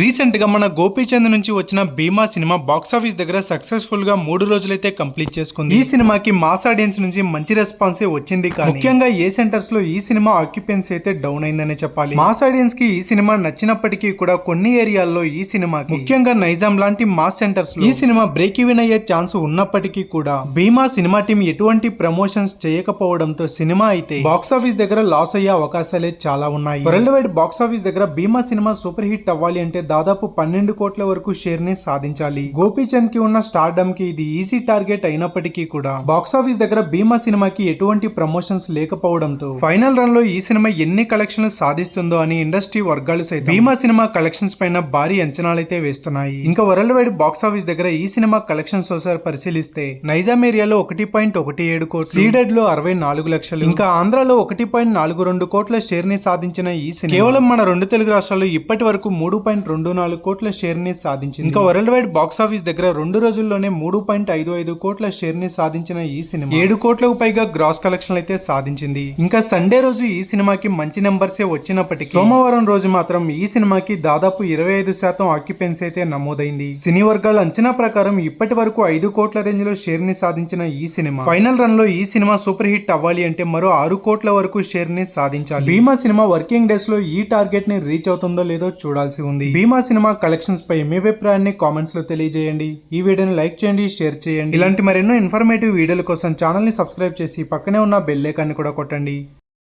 రీసెంట్గా మన గోపీచంద్ నుంచి వచ్చిన భీమా సినిమా బాక్సాఫీస్ దగ్గర సక్సెస్ఫుల్గా మూడు రోజులైతే కంప్లీట్ చేసుకుంది. ఈ సినిమాకి మాస్ ఆడియన్స్ నుంచి మంచి రెస్పాన్స్ వచ్చింది కానీ ముఖ్యంగా ఏ సెంటర్స్లో ఈ సినిమా ఆక్యుపెన్సీ అయితే డౌన్ అయిందనే చెప్పాలి. మాస్ ఆడియన్స్కి ఈ సినిమా నచ్చినప్పటికీ కూడా కొన్ని ఏరియాల్లో ఈ సినిమా ముఖ్యంగా నైజాం లాంటి మాస్ సెంటర్స్ ఈ సినిమా బ్రేక్ ఈవెన్ అయ్యే ఛాన్స్ ఉన్నప్పటికీ కూడా భీమా సినిమా టీం ఎటువంటి ప్రమోషన్స్ చేయకపోవడంతో సినిమా అయితే బాక్సాఫీస్ దగ్గర లాస్ అయ్యే అవకాశాలే చాలా ఉన్నాయి. వరల్డ్ వైడ్ బాక్సాఫీస్ దగ్గర భీమా సినిమా సూపర్ హిట్ అవ్వాలి అంటే దాదాపు పన్నెండు కోట్ల వరకు షేర్ని సాధించాలి. గోపీచంద్కి ఉన్న స్టార్డమ్కి ఇది ఈజీ టార్గెట్ అయినప్పటికీ కూడా బాక్సాఫీస్ దగ్గర భీమా సినిమాకి ఎటువంటి ప్రమోషన్స్ లేకపోవడంతో ఫైనల్ రన్లో ఈ సినిమా ఎన్ని కలెక్షన్లు సాధిస్తుందో అని ఇండస్ట్రీ వర్గాలు సైతం భీమా సినిమా కలెక్షన్స్ పైన భారీ అంచనాలైతే వేస్తున్నాయి. ఇంకా వరల్డ్ వైడ్ బాక్సాఫీస్ దగ్గర ఈ సినిమా కలెక్షన్స్ ఒకసారి పరిశీలిస్తే నైజాం ఏరియాలో ఒకటి పాయింట్ ఒకటి ఏడు కోట్లు సీడెడ్లో అరవై నాలుగు లక్షలు ఇంకా ఆంధ్రాలో ఒకటి పాయింట్ నాలుగు రెండు కోట్ల షేర్ని సాధించిన ఈ సినిమా కేవలం మన రెండు తెలుగు రాష్ట్రాల్లో ఇప్పటి వరకు మూడు పాయింట్ రెండు నాలుగు కోట్ల షేర్ని సాధించింది. ఇంకా వరల్డ్ వైడ్ బాక్స్ ఆఫీస్ దగ్గర రెండు రోజుల్లోనే మూడు పాయింట్ ఐదు ఐదు కోట్ల షేర్ని సాధించిన ఈ సినిమా. ఏడు కోట్లకు పైగా గ్రాస్ కలెక్షన్ అయితే సాధించింది. ఇంకా సండే రోజు ఈ సినిమాకి మంచి నెంబర్సే వచ్చినప్పటికీ సోమవారం రోజు మాత్రం ఈ సినిమాకి దాదాపు ఇరవై ఐదు శాతం ఆక్యుపెన్సీ అయితే నమోదైంది. సినీ వర్గాల అంచనా ప్రకారం ఇప్పటి వరకు ఐదు కోట్ల రేంజ్లో షేర్ని సాధించిన ఈ సినిమా. ఫైనల్ రన్లో ఈ సినిమా సూపర్ హిట్ అవ్వాలి అంటే మరో ఆరు కోట్ల వరకు షేర్ని సాధించాలి. భీమా సినిమా వర్కింగ్ డేస్లో ఈ టార్గెట్ని రీచ్ అవుతుందో లేదో చూడాల్సి ఉంది. భీమా సినిమా కలెక్షన్స్ పై మీ అభిప్రాయాన్ని కామెంట్స్లో తెలియజేయండి. ఈ వీడియోని లైక్ చేయండి షేర్ చేయండి. ఇలాంటి మరెన్నో ఇన్ఫర్మేటివ్ వీడియోల కోసం ఛానల్ని సబ్స్క్రైబ్ చేసి పక్కనే ఉన్న బెల్ ఐకాన్ని కూడా కొట్టండి.